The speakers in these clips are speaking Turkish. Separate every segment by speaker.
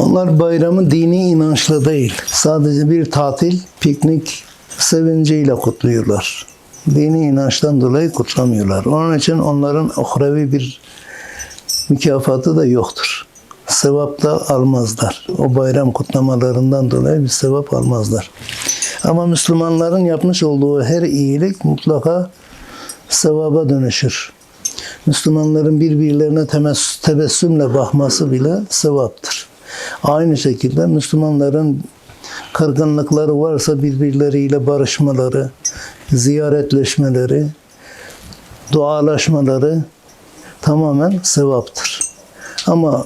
Speaker 1: Onlar bayramı dini inançla değil, sadece bir tatil, piknik sevinciyle kutluyorlar. Dini inançtan dolayı kutlamıyorlar. Onun için onların uhrevi bir mükafatı da yoktur. Sevap da almazlar. O bayram kutlamalarından dolayı bir sevap almazlar. Ama Müslümanların yapmış olduğu her iyilik mutlaka sevaba dönüşür. Müslümanların birbirlerine tebessümle bakması bile sevaptır. Aynı şekilde Müslümanların kırgınlıkları varsa birbirleriyle barışmaları, ziyaretleşmeleri, dualaşmaları tamamen sevaptır. Ama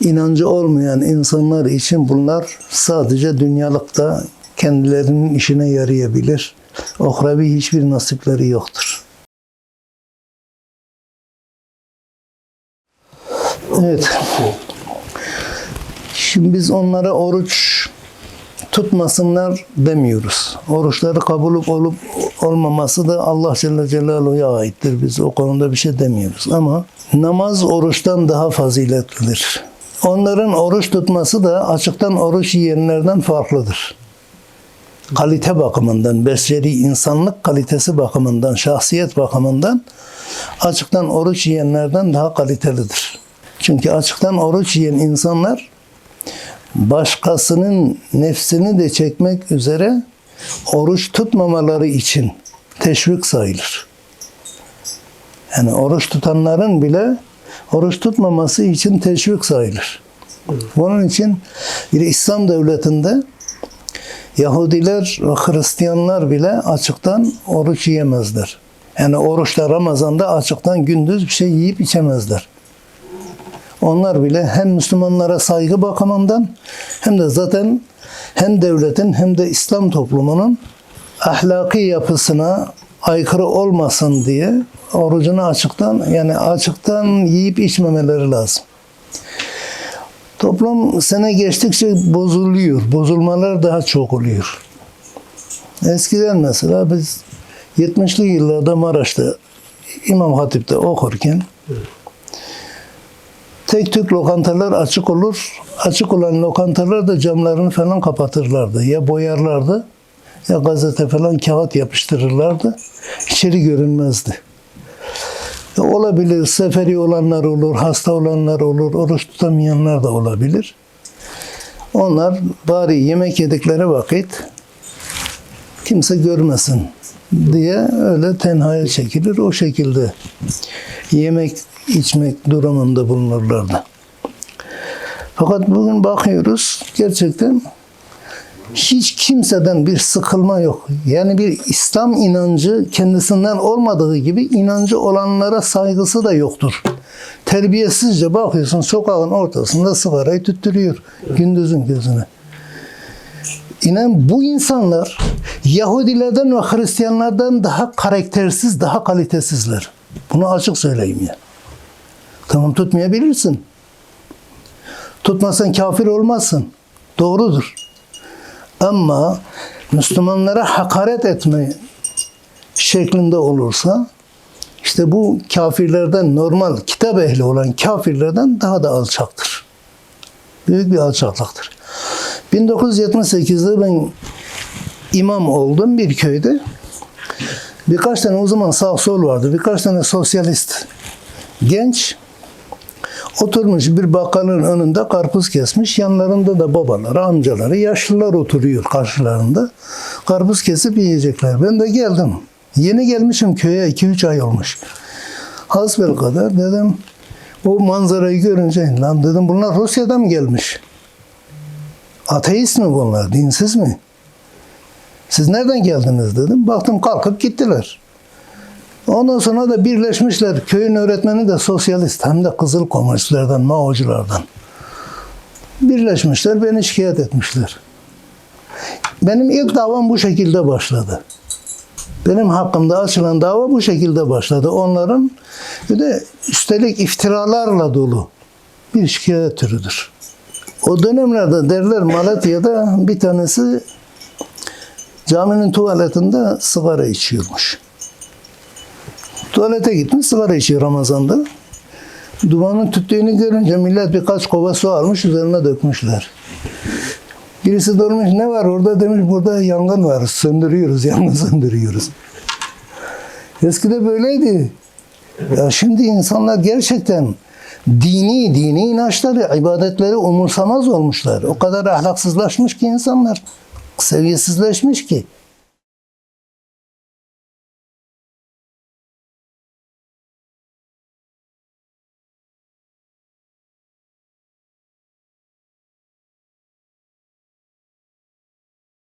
Speaker 1: inancı olmayan insanlar için bunlar sadece dünyalıkta kendilerinin işine yarayabilir. Ohrevi hiçbir nasipleri yoktur. Evet. Şimdi biz onlara oruç tutmasınlar demiyoruz. Oruçları kabul olup olmaması da Allah Celle Celaluhu'ya aittir. Biz o konuda bir şey demiyoruz. Ama namaz oruçtan daha faziletlidir. Onların oruç tutması da açıktan oruç yiyenlerden farklıdır. Kalite bakımından, beşeri insanlık kalitesi bakımından, şahsiyet bakımından açıktan oruç yiyenlerden daha kalitelidir. Çünkü açıktan oruç yiyen insanlar başkasının nefsini de çekmek üzere oruç tutmamaları için teşvik sayılır. Yani oruç tutanların bile oruç tutmaması için teşvik sayılır. Bunun için bir İslam devletinde Yahudiler ve Hristiyanlar bile açıktan oruç yiyemezler. Yani oruçta Ramazan'da açıktan gündüz bir şey yiyip içemezler. Onlar bile hem Müslümanlara saygı bakımından hem de zaten hem devletin hem de İslam toplumunun ahlaki yapısına aykırı olmasın diye orucunu açıktan yani açıktan yiyip içmemeleri lazım. Toplum sene geçtikçe bozuluyor. Bozulmalar daha çok oluyor. Eskiden mesela biz 70'li yıllarda Maraş'ta İmam Hatip'te okurken tek tük lokantalar açık olur. Açık olan lokantalar da camlarını falan kapatırlardı. Ya boyarlardı ya gazete falan kağıt yapıştırırlardı. İçeri görünmezdi. Olabilir, seferi olanlar olur, hasta olanlar olur, oruç tutamayanlar da olabilir. Onlar bari yemek yedikleri vakit kimse görmesin diye öyle tenhaya çekilir. O şekilde yemek içmek durumunda bulunurlardı. Fakat bugün bakıyoruz gerçekten hiç kimseden bir sıkılma yok. Yani bir İslam inancı kendisinden olmadığı gibi inancı olanlara saygısı da yoktur. Terbiyesizce bakıyorsun sokağın ortasında sigarayı tüttürüyor gündüzün gözüne. İnan bu insanlar Yahudilerden ve Hristiyanlardan daha karaktersiz, daha kalitesizler. Bunu açık söyleyeyim ya. Tamam tutmayabilirsin. Tutmasan kafir olmazsın. Doğrudur. Ama Müslümanlara hakaret etme şeklinde olursa işte bu kafirlerden normal kitap ehli olan kafirlerden daha da alçaktır. Büyük bir alçaklıktır. 1978'de ben imam oldum bir köyde. Birkaç tane o zaman sağ sol vardı. Birkaç tane sosyalist genç oturmuş bir bakkalın önünde karpuz kesmiş. Yanlarında da babaları, amcaları, yaşlılar oturuyor karşılarında. Karpuz kesip yiyecekler. Ben de geldim. Yeni gelmişim köye 2-3 ay olmuş. Hasbel kadar dedim o manzarayı görünce lan dedim bunlar Rusya'dan mı gelmiş? Ateist mi bunlar? Dinsiz mi? Siz nereden geldiniz dedim. Baktım kalkıp gittiler. Ondan sonra da birleşmişler. Köyün öğretmeni de sosyalist. Hem de kızıl komünistlerden, Mao'culardan. Birleşmişler, beni şikayet etmişler. Benim ilk davam bu şekilde başladı. Benim hakkımda açılan dava bu şekilde başladı. Onların bir de üstelik iftiralarla dolu bir şikayet türüdür. O dönemlerde derler Malatya'da bir tanesi caminin tuvaletinde sigara içiyormuş. Tuvalete gitmiş sigara içiyor Ramazan'da. Dumanın tüttüğünü görünce millet birkaç kova su almış üzerine dökmüşler. Birisi durmuş ne var orada demiş burada yangın var söndürüyoruz yangın söndürüyoruz. Eskide böyleydi. Ya şimdi insanlar gerçekten dini, dini inançları, ibadetleri umursamaz olmuşlar. O kadar ahlaksızlaşmış ki insanlar. Seviyesizleşmiş ki.